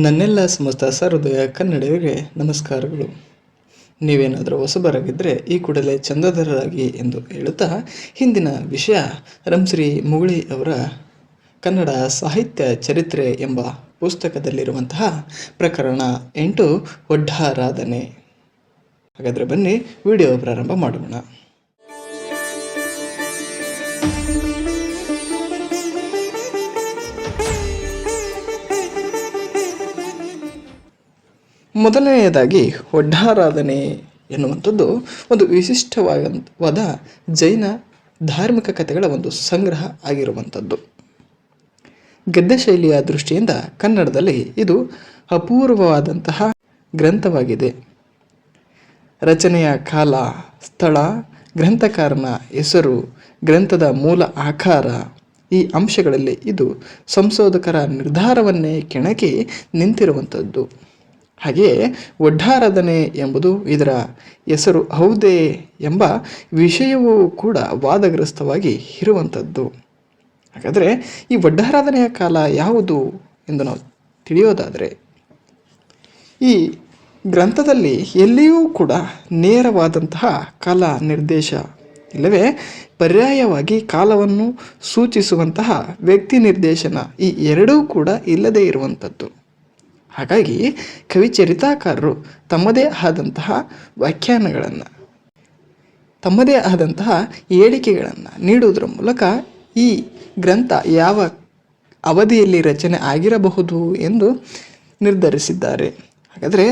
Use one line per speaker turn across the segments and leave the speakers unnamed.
ನನ್ನೆಲ್ಲ ಸಮಸ್ತ ಸಹೃದಯ ಕನ್ನಡಿಗರಿಗೆ ನಮಸ್ಕಾರಗಳು. ನೀವೇನಾದರೂ ಹೊಸಬರಾಗಿದ್ದರೆ ಈ ಕೂಡಲೇ ಚಂದದರಾಗಿ ಎಂದು ಹೇಳುತ್ತಾ ಹಿಂದಿನ ವಿಷಯ ರಂಶ್ರೀ ಮುಗುಳಿ ಅವರ ಕನ್ನಡ ಸಾಹಿತ್ಯ ಚರಿತ್ರೆ ಎಂಬ ಪುಸ್ತಕದಲ್ಲಿರುವಂತಹ ಪ್ರಕರಣ ಎಂಟು ಒಡ್ಡಾರಾಧನೆ. ಹಾಗಾದರೆ ಬನ್ನಿ, ವಿಡಿಯೋ ಪ್ರಾರಂಭ ಮಾಡೋಣ. ಮೊದಲನೆಯದಾಗಿ ಒಡ್ಡಾರಾಧನೆ ಎನ್ನುವಂಥದ್ದು ಒಂದು ವಿಶಿಷ್ಟವಾದ ಜೈನ ಧಾರ್ಮಿಕ ಕಥೆಗಳ ಒಂದು ಸಂಗ್ರಹ ಆಗಿರುವಂಥದ್ದು. ಗದ್ಯ ಶೈಲಿಯ ದೃಷ್ಟಿಯಿಂದ ಕನ್ನಡದಲ್ಲಿ ಇದು ಅಪೂರ್ವವಾದಂತಹ ಗ್ರಂಥವಾಗಿದೆ. ರಚನೆಯ ಕಾಲ, ಸ್ಥಳ, ಗ್ರಂಥಕಾರನ ಹೆಸರು, ಗ್ರಂಥದ ಮೂಲ ಆಕಾರ ಈ ಅಂಶಗಳಲ್ಲಿ ಇದು ಸಂಶೋಧಕರ ನಿರ್ಧಾರವನ್ನೇ ಕೆಣಕಿ ನಿಂತಿರುವಂಥದ್ದು. ಹಾಗೆಯೇ ಒಡ್ಡಾರಾಧನೆ ಎಂಬುದು ಇದರ ಹೆಸರು ಹೌದೇ ಎಂಬ ವಿಷಯವೂ ಕೂಡ ವಾದಗ್ರಸ್ತವಾಗಿ ಇರುವಂಥದ್ದು. ಹಾಗಾದರೆ ಈ ಒಡ್ಡಾರಾಧನೆಯ ಕಾಲ ಯಾವುದು ಎಂದು ನಾವು ತಿಳಿಯೋದಾದರೆ, ಈ ಗ್ರಂಥದಲ್ಲಿ ಎಲ್ಲಿಯೂ ಕೂಡ ನೇರವಾದಂತಹ ಕಾಲ ನಿರ್ದೇಶ ಇಲ್ಲವೇ, ಪರ್ಯಾಯವಾಗಿ ಕಾಲವನ್ನು ಸೂಚಿಸುವಂತಹ ವ್ಯಕ್ತಿ ನಿರ್ದೇಶನ ಈ ಎರಡೂ ಕೂಡ ಇಲ್ಲದೇ ಇರುವಂಥದ್ದು. ಹಾಗಾಗಿ ಕವಿ ಚರಿತಾಕಾರರು ತಮ್ಮದೇ ಆದಂತಹ ವ್ಯಾಖ್ಯಾನಗಳನ್ನು, ತಮ್ಮದೇ ಆದಂತಹ ಹೇಳಿಕೆಗಳನ್ನು ನೀಡುವುದರ ಮೂಲಕ ಈ ಗ್ರಂಥ ಯಾವ ಅವಧಿಯಲ್ಲಿ ರಚನೆ ಆಗಿರಬಹುದು ಎಂದು ನಿರ್ಧರಿಸಿದ್ದಾರೆ. ಹಾಗಾದರೆ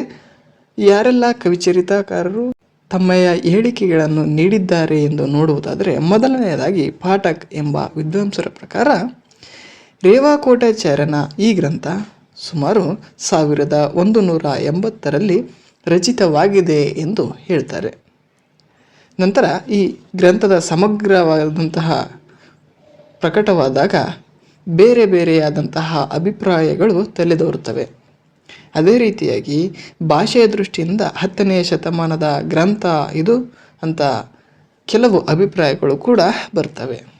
ಯಾರೆಲ್ಲ ಕವಿಚರಿತಾಕಾರರು ತಮ್ಮಯ ಹೇಳಿಕೆಗಳನ್ನು ನೀಡಿದ್ದಾರೆ ಎಂದು ನೋಡುವುದಾದರೆ ಮೊದಲನೆಯದಾಗಿ ಪಾಠಕ್ ಎಂಬ ವಿದ್ವಾಂಸರ ಪ್ರಕಾರ ರೇವಾಕೋಟಾಚಾರ್ಯನ ಈ ಗ್ರಂಥ ಸುಮಾರು ಸಾವಿರದ ಒಂದು ನೂರ ಎಂಬತ್ತರಲ್ಲಿ ರಚಿತವಾಗಿದೆ ಎಂದು ಹೇಳ್ತಾರೆ. ನಂತರ ಈ ಗ್ರಂಥದ ಸಮಗ್ರವಾದಂತಹ ಪ್ರಕಟವಾದಾಗ ಬೇರೆ ಬೇರೆಯಾದಂತಹ ಅಭಿಪ್ರಾಯಗಳು ತಲೆದೋರುತ್ತವೆ. ಅದೇ ರೀತಿಯಾಗಿ ಭಾಷೆಯ ದೃಷ್ಟಿಯಿಂದ ಹತ್ತನೆಯ ಶತಮಾನದ ಗ್ರಂಥ ಇದು ಅಂತ ಕೆಲವು ಅಭಿಪ್ರಾಯಗಳು ಕೂಡ ಬರ್ತವೆ.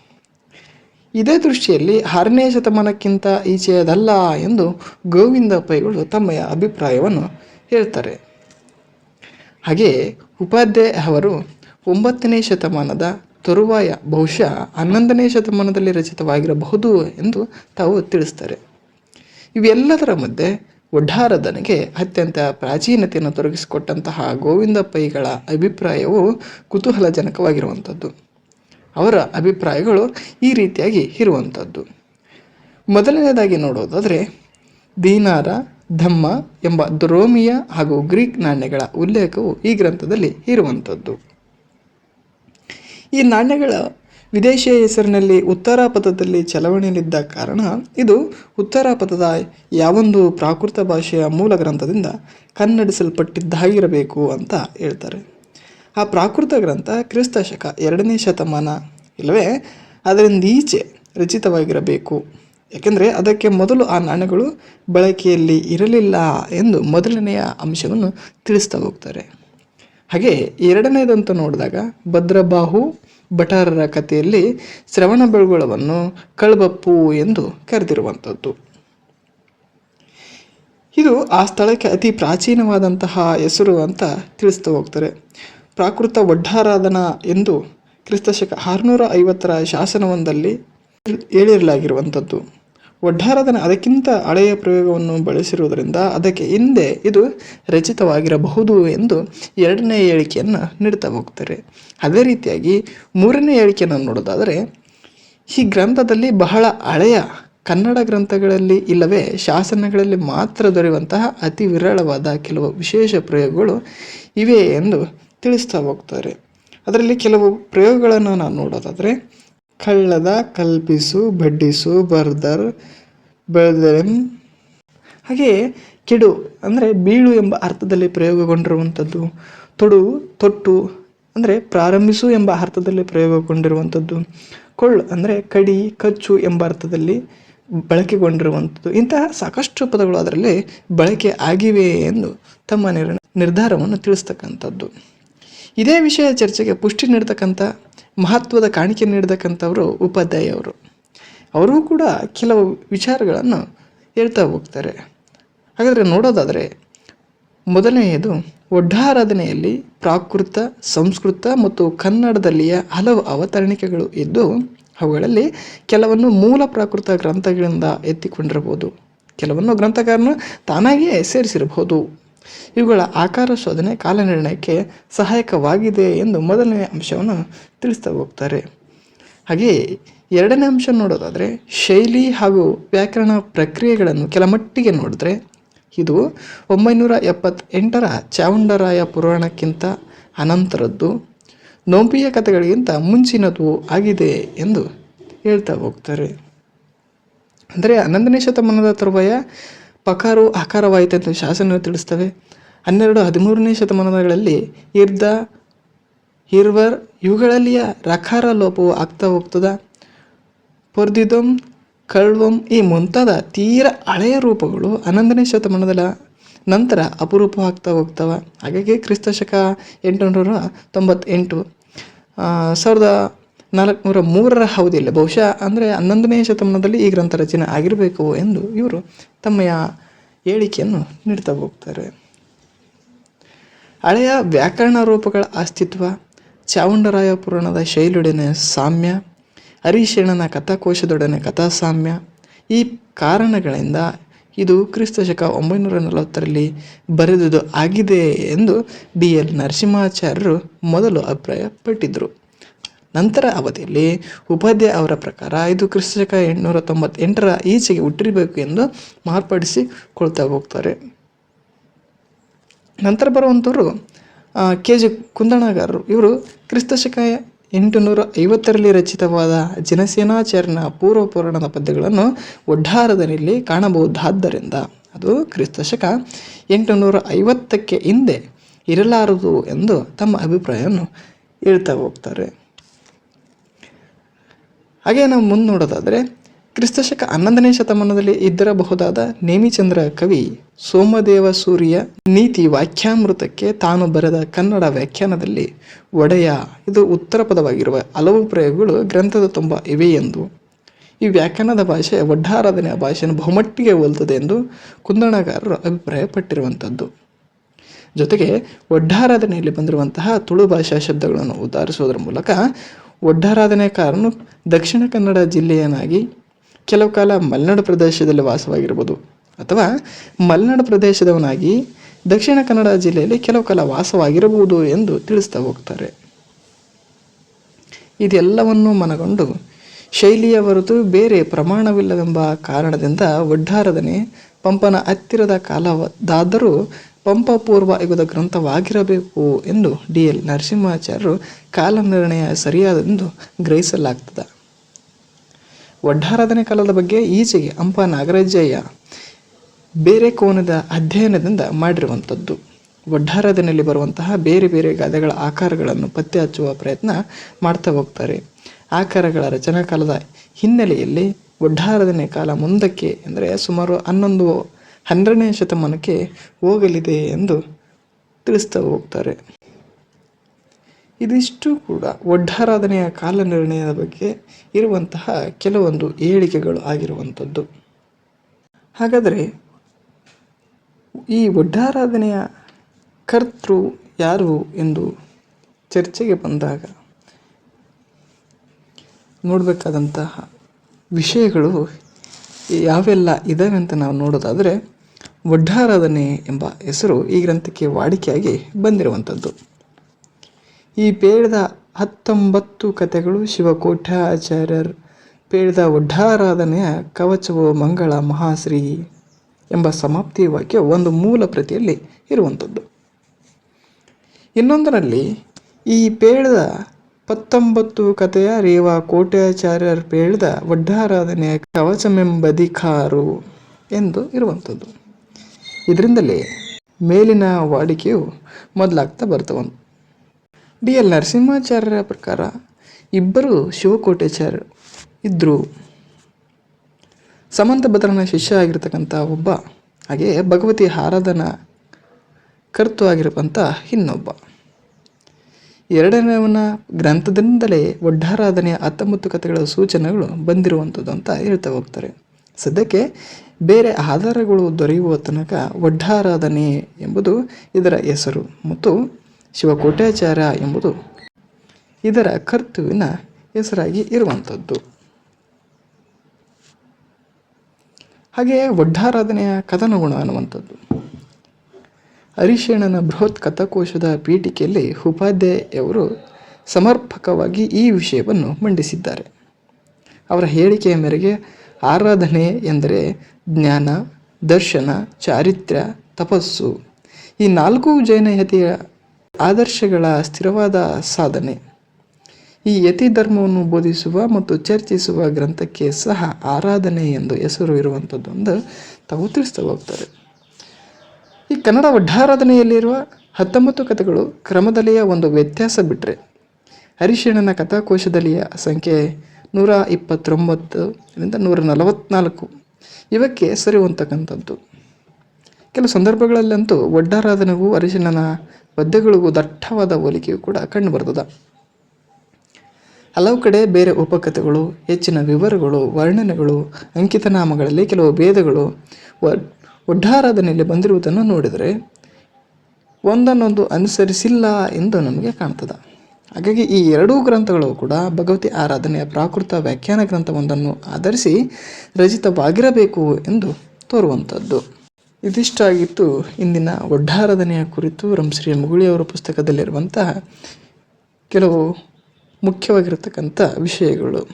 ಇದೇ ದೃಷ್ಟಿಯಲ್ಲಿ ಆರನೇ ಶತಮಾನಕ್ಕಿಂತ ಈಚೆಯದಲ್ಲ ಎಂದು ಗೋವಿಂದ ಪೈಗಳು ತಮ್ಮ ಅಭಿಪ್ರಾಯವನ್ನು ಹೇಳ್ತಾರೆ. ಹಾಗೆಯೇ ಉಪಾಧ್ಯಾಯ ಅವರು ಒಂಬತ್ತನೇ ಶತಮಾನದ ತರುವಾಯ ಬಹುಶಃ ಹನ್ನೊಂದನೇ ಶತಮಾನದಲ್ಲಿ ರಚಿತವಾಗಿರಬಹುದು ಎಂದು ತಾವು ತಿಳಿಸ್ತಾರೆ. ಇವೆಲ್ಲದರ ಮಧ್ಯೆ ಒಡ್ಡಾರದನಿಗೆ ಅತ್ಯಂತ ಪ್ರಾಚೀನತೆಯನ್ನು ತೊಡಗಿಸಿಕೊಟ್ಟಂತಹ ಗೋವಿಂದ ಪೈಗಳ ಅಭಿಪ್ರಾಯವು ಕುತೂಹಲಜನಕವಾಗಿರುವಂಥದ್ದು. ಅವರ ಅಭಿಪ್ರಾಯಗಳು ಈ ರೀತಿಯಾಗಿ ಇರುವಂಥದ್ದು. ಮೊದಲನೇದಾಗಿ ನೋಡೋದಾದರೆ, ದೀನಾರ, ಧಮ್ಮ ಎಂಬ ದ್ರೋಮಿಯ ಹಾಗೂ ಗ್ರೀಕ್ ನಾಣ್ಯಗಳ ಉಲ್ಲೇಖವು ಈ ಗ್ರಂಥದಲ್ಲಿ ಇರುವಂಥದ್ದು. ಈ ನಾಣ್ಯಗಳ ವಿದೇಶಿಯ ಹೆಸರಿನಲ್ಲಿ ಉತ್ತರ ಪಥದಲ್ಲಿ ಚಲಾವಣೆಯಲ್ಲಿದ್ದ ಕಾರಣ, ಇದು ಉತ್ತರ ಪಥದ ಯಾವೊಂದು ಪ್ರಾಕೃತ ಭಾಷೆಯ ಮೂಲ ಗ್ರಂಥದಿಂದ ಕನ್ನಡಿಸಲ್ಪಟ್ಟಿದ್ದಾಗಿರಬೇಕು ಅಂತ ಹೇಳ್ತಾರೆ. ಆ ಪ್ರಾಕೃತ ಗ್ರಂಥ ಕ್ರಿಸ್ತ ಶಕ ಎರಡನೇ ಶತಮಾನ ಇಲ್ಲವೇ? ಅದರಿಂದ ಈಚೆ ರಚಿತವಾಗಿರಬೇಕು. ಯಾಕೆಂದರೆ ಅದಕ್ಕೆ ಮೊದಲು ಆ ನಾಣ್ಯಗಳು ಬಳಕೆಯಲ್ಲಿ ಇರಲಿಲ್ಲ ಎಂದು ಮೊದಲನೆಯ ಅಂಶವನ್ನು ತಿಳಿಸ್ತಾ ಹೋಗ್ತಾರೆ. ಹಾಗೆ ಎರಡನೇದಂತ ನೋಡಿದಾಗ ಭದ್ರಬಾಹು ಭಟಾರರ ಕಥೆಯಲ್ಲಿ ಶ್ರವಣ ಬೆಳಗೊಳವನ್ನು ಕಳ್ಬಪ್ಪು ಎಂದು ಕರೆದಿರುವಂಥದ್ದು. ಇದು ಆ ಸ್ಥಳಕ್ಕೆ ಅತಿ ಪ್ರಾಚೀನವಾದಂತಹ ಹೆಸರು ಅಂತ ತಿಳಿಸ್ತಾ ಹೋಗ್ತಾರೆ. ಪ್ರಾಕೃತ ವಡ್ಡಾರಾಧನ ಎಂದು ಕ್ರಿಸ್ತಶಕ ಆರುನೂರ ಐವತ್ತರ ಶಾಸನವೊಂದಲ್ಲಿ ಹೇಳಿರಲಾಗಿರುವಂಥದ್ದು. ಒಡ್ಡಾರದನ ಅದಕ್ಕಿಂತ ಹಳೆಯ ಪ್ರಯೋಗವನ್ನು ಬಳಸಿರುವುದರಿಂದ ಅದಕ್ಕೆ ಹಿಂದೆ ಇದು ರಚಿತವಾಗಿರಬಹುದು ಎಂದು ಎರಡನೇ ಹೇಳಿಕೆಯನ್ನು ನೀಡ್ತಾ ಹೋಗ್ತಾರೆ. ಅದೇ ರೀತಿಯಾಗಿ ಮೂರನೇ ಹೇಳಿಕೆಯನ್ನು ನೋಡೋದಾದರೆ, ಈ ಗ್ರಂಥದಲ್ಲಿ ಬಹಳ ಹಳೆಯ ಕನ್ನಡ ಗ್ರಂಥಗಳಲ್ಲಿ ಇಲ್ಲವೇ ಶಾಸನಗಳಲ್ಲಿ ಮಾತ್ರ ದೊರೆಯುವಂತಹ ಅತಿ ವಿರಳವಾದ ಕೆಲವು ವಿಶೇಷ ಪ್ರಯೋಗಗಳು ಇವೆ ಎಂದು ತಿಳಿಸ್ತಾ ಹೋಗ್ತಾರೆ. ಅದರಲ್ಲಿ ಕೆಲವು ಪ್ರಯೋಗಗಳನ್ನು ನಾವು ನೋಡೋದಾದರೆ, ಕಳ್ಳದ ಕಲ್ಪಿಸು, ಬಡ್ಡಿಸು, ಬರ್ದರ್ ಬೆಳೆದೆಂ ಹಾಗೆಯೇ ಕೆಡು ಅಂದರೆ ಬೀಳು ಎಂಬ ಅರ್ಥದಲ್ಲಿ ಪ್ರಯೋಗಗೊಂಡಿರುವಂಥದ್ದು, ತೊಡು, ತೊಟ್ಟು ಅಂದರೆ ಪ್ರಾರಂಭಿಸು ಎಂಬ ಅರ್ಥದಲ್ಲಿ ಪ್ರಯೋಗಗೊಂಡಿರುವಂಥದ್ದು, ಕೊಳ್ಳು ಅಂದರೆ ಕಡಿ, ಕಚ್ಚು ಎಂಬ ಅರ್ಥದಲ್ಲಿ ಬಳಕೆಗೊಂಡಿರುವಂಥದ್ದು. ಇಂತಹ ಸಾಕಷ್ಟು ಪದಗಳು ಅದರಲ್ಲಿ ಬಳಕೆ ಆಗಿವೆ ಎಂದು ತಮ್ಮ ನಿರ್ ನಿರ್ಧಾರವನ್ನು ತಿಳಿಸ್ತಕ್ಕಂಥದ್ದು. ಇದೇ ವಿಷಯ ಚರ್ಚೆಗೆ ಪುಷ್ಟಿ ನೀಡ್ತಕ್ಕಂಥ, ಮಹತ್ವದ ಕಾಣಿಕೆ ನೀಡತಕ್ಕಂಥವರು ಉಪಾಧ್ಯಾಯವರು ಅವರೂ. ಕೂಡ ಕೆಲವು ವಿಚಾರಗಳನ್ನು ಹೇಳ್ತಾ ಹೋಗ್ತಾರೆ. ಹಾಗಾದರೆ ನೋಡೋದಾದರೆ, ಮೊದಲನೆಯದು ಒಡ್ಡಾರಾಧನೆಯಲ್ಲಿ ಪ್ರಾಕೃತ, ಸಂಸ್ಕೃತ ಮತ್ತು ಕನ್ನಡದಲ್ಲಿಯ ಹಲವು ಅವತರಣಿಕೆಗಳು ಇದ್ದು, ಅವುಗಳಲ್ಲಿ ಕೆಲವನ್ನು ಮೂಲ ಪ್ರಾಕೃತ ಗ್ರಂಥಗಳಿಂದ ಎತ್ತಿಕೊಂಡಿರಬಹುದು. ಕೆಲವನ್ನು ಗ್ರಂಥಕಾರನು ತಾನಾಗಿಯೇ ಸೇರಿಸಿರಬಹುದು. ಇವುಗಳ ಆಕಾರ ಶೋಧನೆ ಕಾಲನಿರ್ಣಯಕ್ಕೆ ಸಹಾಯಕವಾಗಿದೆ ಎಂದು ಮೊದಲನೇ ಅಂಶವನ್ನು ತಿಳಿಸ್ತಾ ಹೋಗ್ತಾರೆ. ಹಾಗೆಯೇ ಎರಡನೇ ಅಂಶ ನೋಡೋದಾದರೆ ಶೈಲಿ ಹಾಗೂ ವ್ಯಾಕರಣ ಪ್ರಕ್ರಿಯೆಗಳನ್ನು ಕೆಲ ಮಟ್ಟಿಗೆ ನೋಡಿದ್ರೆ ಇದು ಒಂಬೈನೂರ ಎಪ್ಪತ್ತೆಂಟರ ಚಾವುಂಡರಾಯ ಪುರಾಣಕ್ಕಿಂತ ಅನಂತರದ್ದು, ನೋಂಪಿಯ ಕಥೆಗಳಿಗಿಂತ ಮುಂಚಿನದು ಆಗಿದೆ ಎಂದು ಹೇಳ್ತಾ ಹೋಗ್ತಾರೆ. ಅಂದರೆ ಹನ್ನೊಂದನೇ ಶತಮಾನದ ತರುವಾಯ ಪಕಾರು ಅಂತ ಶಾಸನವು ತಿಳಿಸ್ತವೆ. ಹನ್ನೆರಡು, ಹದಿಮೂರನೇ ಶತಮಾನಗಳಲ್ಲಿ ಇರ್ದ ಹಿರ್ವರ್ ಇವುಗಳಲ್ಲಿಯ ರಕಾರ ಲೋಪವು ಆಗ್ತಾ ಹೋಗ್ತದ. ಪೊರ್ದಿದೊಂ, ಕಳ್ವಂ ಈ ಮುಂತಾದ ತೀರ ಹಳೆಯ ರೂಪಗಳು ಹನ್ನೊಂದನೇ ಶತಮಾನದ ನಂತರ ಅಪರೂಪ ಆಗ್ತಾ ಹೋಗ್ತವೆ. ಹಾಗಾಗಿ ಕ್ರಿಸ್ತ ಶಕ ಎಂಟುನೂರ ತೊಂಬತ್ತೆಂಟು ಸಾವಿರದ ನಾಲ್ಕುನೂರ ಮೂರರ ಹೌದಿಲ್ಲ ಬಹುಶಃ ಅಂದರೆ ಹನ್ನೊಂದನೇ ಶತಮಾನದಲ್ಲಿ ಈ ಗ್ರಂಥ ರಚನೆ ಆಗಿರಬೇಕು ಎಂದು ಇವರು ತಮ್ಮ ಹೇಳಿಕೆಯನ್ನು ನೀಡ್ತಾ ಹೋಗ್ತಾರೆ. ಹಳೆಯ ವ್ಯಾಕರಣ ರೂಪಗಳ ಅಸ್ತಿತ್ವ ಚಾವುಂಡರಾಯ ಪುರಾಣದ ಶೈಲಿಯೊಡನೆ ಸಾಮ್ಯ, ಹರಿಶರಣನ ಕಥಾಕೋಶದೊಡನೆ ಕಥಾಸಾಮ್ಯ, ಈ ಕಾರಣಗಳಿಂದ ಇದು ಕ್ರಿಸ್ತ ಶಕ ಒಂಬೈನೂರ ನಲವತ್ತರಲ್ಲಿ ಬರೆದುದು ಆಗಿದೆ ಎಂದು ಬಿ ಎಲ್ ನರಸಿಂಹಾಚಾರ್ಯರು ಮೊದಲು ಅಭಿಪ್ರಾಯಪಟ್ಟಿದ್ದರು ನಂತರ ಅವಧಿಯಲ್ಲಿ ಉಪಾಧ್ಯಾಯ ಅವರ ಪ್ರಕಾರ ಇದು ಕ್ರಿಸ್ತ ಶಕ ಎಂಟುನೂರ ತೊಂಬತ್ತೆಂಟರ ಈಚೆಗೆ ಹುಟ್ಟಿರಬೇಕು ಎಂದು ಮಾರ್ಪಡಿಸಿಕೊಳ್ತಾ ಹೋಗ್ತಾರೆ. ನಂತರ ಬರುವಂಥವರು ಕೆ ಜಿ ಕುಂದಣಗಾರರು. ಇವರು ಕ್ರಿಸ್ತಶಕ ಎಂಟುನೂರ ಐವತ್ತರಲ್ಲಿ ರಚಿತವಾದ ಜನಸೇನಾಚರಣ ಪೂರ್ವ ಪುರಾಣದ ಪದ್ಯಗಳನ್ನು ಒಡ್ಡಾರದಲ್ಲಿ ಕಾಣಬಹುದಾದ್ದರಿಂದ ಅದು ಕ್ರಿಸ್ತಶಕ ಎಂಟುನೂರ ಐವತ್ತಕ್ಕೆ ಹಿಂದೆ ಇರಲಾರದು ಎಂದು ತಮ್ಮ ಅಭಿಪ್ರಾಯವನ್ನು ಹೇಳ್ತಾ ಹೋಗ್ತಾರೆ. ಹಾಗೆ ನಾವು ಮುಂದೆ ನೋಡೋದಾದರೆ ಕ್ರಿಸ್ತಶಕ ಹನ್ನೊಂದನೇ ಶತಮಾನದಲ್ಲಿ ಇದ್ದಿರಬಹುದಾದ ನೇಮಿಚಂದ್ರ ಕವಿ ಸೋಮದೇವ ಸೂರ್ಯ ನೀತಿ ವಾಕ್ಯಾಮೃತಕ್ಕೆ ತಾನು ಬರೆದ ಕನ್ನಡ ವ್ಯಾಖ್ಯಾನದಲ್ಲಿ ಒಡೆಯ, ಇದು ಉತ್ತರ ಪದವಾಗಿರುವ ಹಲವು ಪ್ರಯೋಗಗಳು ಗ್ರಂಥದ ತುಂಬ ಇವೆ ಎಂದು. ಈ ವ್ಯಾಖ್ಯಾನದ ಭಾಷೆ ಒಡ್ಡಾರಾಧನೆಯ ಭಾಷೆಯನ್ನು ಬಹುಮಟ್ಟಿಗೆ ಹೋಲ್ತದೆ ಎಂದು ಕುಂದಣಗಾರರು ಅಭಿಪ್ರಾಯಪಟ್ಟಿರುವಂಥದ್ದು. ಜೊತೆಗೆ ಒಡ್ಡಾರಾಧನೆಯಲ್ಲಿ ಬಂದಿರುವಂತಹ ತುಳು ಭಾಷಾ ಶಬ್ದಗಳನ್ನು ಉದಾಹರಿಸುವುದರ ಮೂಲಕ ಒಡ್ಡಾರಾಧನೆಕಾರನು ದಕ್ಷಿಣ ಕನ್ನಡ ಜಿಲ್ಲೆಯನಾಗಿ ಕೆಲವು ಕಾಲ ಮಲೆನಾಡು ಪ್ರದೇಶದಲ್ಲಿ ವಾಸವಾಗಿರ್ಬೋದು. ಅಥವಾ ಮಲೆನಾಡು ಪ್ರದೇಶದವನಾಗಿ ದಕ್ಷಿಣ ಕನ್ನಡ ಜಿಲ್ಲೆಯಲ್ಲಿ ಕೆಲವು ಕಾಲ ವಾಸವಾಗಿರಬಹುದು ಎಂದು ತಿಳಿಸ್ತಾ ಹೋಗ್ತಾರೆ. ಇದೆಲ್ಲವನ್ನು ಮನಗೊಂಡು ಶೈಲಿಯ ಹೊರತು ಬೇರೆ ಪ್ರಮಾಣವಿಲ್ಲವೆಂಬ ಕಾರಣದಿಂದ ಒಡ್ಡಾರದನೆ ಪಂಪನ ಹತ್ತಿರದ ಕಾಲದಾದರೂ ಪಂಪ ಪೂರ್ವ ಯುಗದ ಗ್ರಂಥವಾಗಿರಬೇಕು ಎಂದು ಡಿ ಎಲ್ ನರಸಿಂಹಾಚಾರ್ಯರು ಕಾಲನಿರ್ಣಯ ಸರಿಯಾದೆಂದು ಗ್ರಹಿಸಲಾಗ್ತದೆ. ಒಡ್ಡಾರಾಧನೆ ಕಾಲದ ಬಗ್ಗೆ ಈಚೆಗೆ ಹಂಪ ನಾಗರಾಜಯ್ಯ ಬೇರೆ ಕೋನದ ಅಧ್ಯಯನದಿಂದ ಮಾಡಿರುವಂಥದ್ದು. ಒಡ್ಡಾರಾಧನೆಯಲ್ಲಿ ಬರುವಂತಹ ಬೇರೆ ಬೇರೆ ಗಾದೆಗಳ ಆಕಾರಗಳನ್ನು ಪತ್ತೆ ಹಚ್ಚುವ ಪ್ರಯತ್ನ ಮಾಡ್ತಾ ಹೋಗ್ತಾರೆ. ಆಕಾರಗಳ ರಚನಾ ಕಾಲದ ಹಿನ್ನೆಲೆಯಲ್ಲಿ ಒಡ್ಡಾರಾಧನೆ ಕಾಲ ಮುಂದಕ್ಕೆ, ಅಂದರೆ ಸುಮಾರು ಹನ್ನೊಂದು ಹನ್ನೆರಡನೇ ಶತಮಾನಕ್ಕೆ ಹೋಗಲಿದೆ ಎಂದು ತಿಳಿಸ್ತಾ ಹೋಗ್ತಾರೆ. ಇದಿಷ್ಟು ಕೂಡ ಒಡ್ಡಾರಾಧನೆಯ ಕಾಲ ನಿರ್ಣಯದ ಬಗ್ಗೆ ಇರುವಂತಹ ಕೆಲವೊಂದು ಹೇಳಿಕೆಗಳು ಆಗಿರುವಂಥದ್ದು. ಹಾಗಾದರೆ, ಈ ಒಡ್ಡಾರಾಧನೆಯ ಕರ್ತೃ ಯಾರು ಎಂದು ಚರ್ಚೆಗೆ ಬಂದಾಗ ನೋಡಬೇಕಾದಂತಹ ವಿಷಯಗಳು ಯಾವೆಲ್ಲ ಇದ್ದಾವೆ ಅಂತ ನಾವು ನೋಡೋದಾದರೆ ವಡ್ಡಾರಾಧನೆ ಎಂಬ ಹೆಸರು ಈ ಗ್ರಂಥಕ್ಕೆ ವಾಡಿಕೆಯಾಗಿ ಬಂದಿರುವಂಥದ್ದು. ಈ ಪೇಳದ ಹತ್ತೊಂಬತ್ತು ಕಥೆಗಳು ಶಿವಕೋಠಾಚಾರ್ಯರ್ ಪೇಳ್ದ ಒಡ್ಡಾರಾಧನೆಯ ಕವಚವು ಮಂಗಳ ಮಹಾಶ್ರೀ ಎಂಬ ಸಮಾಪ್ತಿ ವಾಕ್ಯ ಒಂದು ಮೂಲ ಪ್ರತಿಯಲ್ಲಿ ಇರುವಂಥದ್ದು. ಇನ್ನೊಂದರಲ್ಲಿ ಈ ಪೇಳಿದ ಪತ್ತೊಂಬತ್ತು ಕಥೆಯ ರೇವಾ ಕೋಟ್ಯಾಚಾರ್ಯರ್ ಪೇಳಿದ ಒಡ್ಡಾರಾಧನೆಯ ಕವಚಮೆಂಬಧಿಕಾರು ಎಂದು ಇರುವಂಥದ್ದು. ಇದರಿಂದಲೇ ಮೇಲಿನ ವಾಡಿಕೆಯು ಮೊದಲಾಗ್ತಾ ಬರ್ತವಂತ ಡಿ ಎಲ್ ನರಸಿಂಹಾಚಾರ್ಯರ ಪ್ರಕಾರ ಇಬ್ಬರು ಶಿವಕೋಟ್ಯಾಚಾರ್ಯ ಇದ್ದರು ಸಮಂತ ಭದ್ರನ ಶಿಷ್ಯ ಆಗಿರ್ತಕ್ಕಂಥ ಒಬ್ಬ, ಹಾಗೆಯೇ ಭಗವತಿ ಆರಾಧನಾ ಕರ್ತು ಆಗಿರುವಂಥ ಇನ್ನೊಬ್ಬ. ಎರಡನೇವನ ಗ್ರಂಥದಿಂದಲೇ ಒಡ್ಡಾರಾಧನೆಯ ಹತ್ತೊಂಬತ್ತು ಕಥೆಗಳ ಸೂಚನೆಗಳು ಬಂದಿರುವಂಥದ್ದು ಅಂತ ಹೇಳ್ತಾ ಹೋಗ್ತಾರೆ. ಸದ್ಯಕ್ಕೆ ಬೇರೆ ಆಧಾರಗಳು ದೊರೆಯುವ ತನಕ ಒಡ್ಡಾರಾಧನೆ ಎಂಬುದು ಇದರ ಹೆಸರು ಮತ್ತು ಶಿವಕೋಟಾಚಾರ್ಯ ಎಂಬುದು ಇದರ ಕರ್ತುವಿನ ಹೆಸರಾಗಿ ಇರುವಂಥದ್ದು. ಹಾಗೆಯೇ ಒಡ್ಡಾರಾಧನೆಯ ಕಥನಗುಣ ಅನ್ನುವಂಥದ್ದು. ಹರಿಶೇಣನ ಬೃಹತ್ ಕಥಾಕೋಶದ ಪೀಠಿಕೆಯಲ್ಲಿ ಉಪಾಧ್ಯಾಯವರು ಸಮರ್ಪಕವಾಗಿ ಈ ವಿಷಯವನ್ನು ಮಂಡಿಸಿದ್ದಾರೆ. ಅವರ ಹೇಳಿಕೆಯ ಮೇರೆಗೆ ಆರಾಧನೆ ಎಂದರೆ ಜ್ಞಾನ, ದರ್ಶನ, ಚಾರಿತ್ರ್ಯ, ತಪಸ್ಸು. ಈ ನಾಲ್ಕು ಜೈನಯತಿಯ ಆದರ್ಶಗಳ ಸ್ಥಿರವಾದ ಸಾಧನೆ. ಈ ಯತಿ ಧರ್ಮವನ್ನು ಬೋಧಿಸುವ ಮತ್ತು ಚರ್ಚಿಸುವ ಗ್ರಂಥಕ್ಕೆ ಸಹ ಆರಾಧನೆ ಎಂದು ಹೆಸರು ಇರುವಂಥದ್ದೊಂದು ತಾವು ತಿಳಿಸ್ತಾ ಹೋಗ್ತಾರೆ. ಕನ್ನಡ ಒಡ್ಡಾರಾಧನೆಯಲ್ಲಿರುವ ಹತ್ತೊಂಬತ್ತು ಕಥೆಗಳು ಕ್ರಮದಲ್ಲಿಯ ಒಂದು ವ್ಯತ್ಯಾಸ ಬಿಟ್ಟರೆ ಹರಿಶೇಣನ ಕಥಾಕೋಶದಲ್ಲಿಯ ಸಂಖ್ಯೆ ನೂರ ಇಪ್ಪತ್ತೊಂಬತ್ತರಿಂದ ನೂರ ನಲವತ್ತ್ನಾಲ್ಕು ಇವಕ್ಕೆ ಸರಿಯುವಂತಕ್ಕಂಥದ್ದು. ಕೆಲವು ಸಂದರ್ಭಗಳಲ್ಲಂತೂ ಒಡ್ಡಾರಾಧನೆಗೂ ಅರಿಶಿಣನ ಪದ್ಯಗಳಿಗೂ ದಟ್ಟವಾದ ಹೋಲಿಕೆಯು ಕೂಡ ಕಂಡುಬರ್ತದೆ ಹಲವು ಕಡೆ ಬೇರೆ ಉಪಕಥೆಗಳು, ಹೆಚ್ಚಿನ ವಿವರಗಳು, ವರ್ಣನೆಗಳು, ಅಂಕಿತನಾಮಗಳಲ್ಲಿ ಕೆಲವು ಭೇದಗಳು ಒಡ್- ಒಡ್ಡಾರಾಧನೆಯಲ್ಲಿ ಬಂದಿರುವುದನ್ನು ನೋಡಿದರೆ ಒಂದನ್ನೊಂದು ಅನುಸರಿಸಿಲ್ಲ ಎಂದು ನಮಗೆ ಕಾಣ್ತದೆ. ಹಾಗಾಗಿ ಈ ಎರಡೂ ಗ್ರಂಥಗಳು ಕೂಡ ಭಗವತಿ ಆರಾಧನೆಯ ಪ್ರಾಕೃತ ವ್ಯಾಖ್ಯಾನ ಗ್ರಂಥವೊಂದನ್ನು ಆಧರಿಸಿ ರಚಿತವಾಗಿರಬೇಕು ಎಂದು ತೋರುವಂಥದ್ದು. ಇದಿಷ್ಟಾಗಿತ್ತು ಇಂದಿನ ಒಡ್ಡಾರಾಧನೆಯ ಕುರಿತು ರಂಶ್ರೀ ಮುಗುಳಿಯವರ ಪುಸ್ತಕದಲ್ಲಿರುವಂತಹ ಕೆಲವು ಮುಖ್ಯವಾಗಿರತಕ್ಕಂಥ ವಿಷಯಗಳು.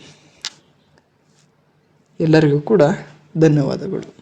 ಎಲ್ಲರಿಗೂ ಕೂಡ ಧನ್ಯವಾದಗಳು.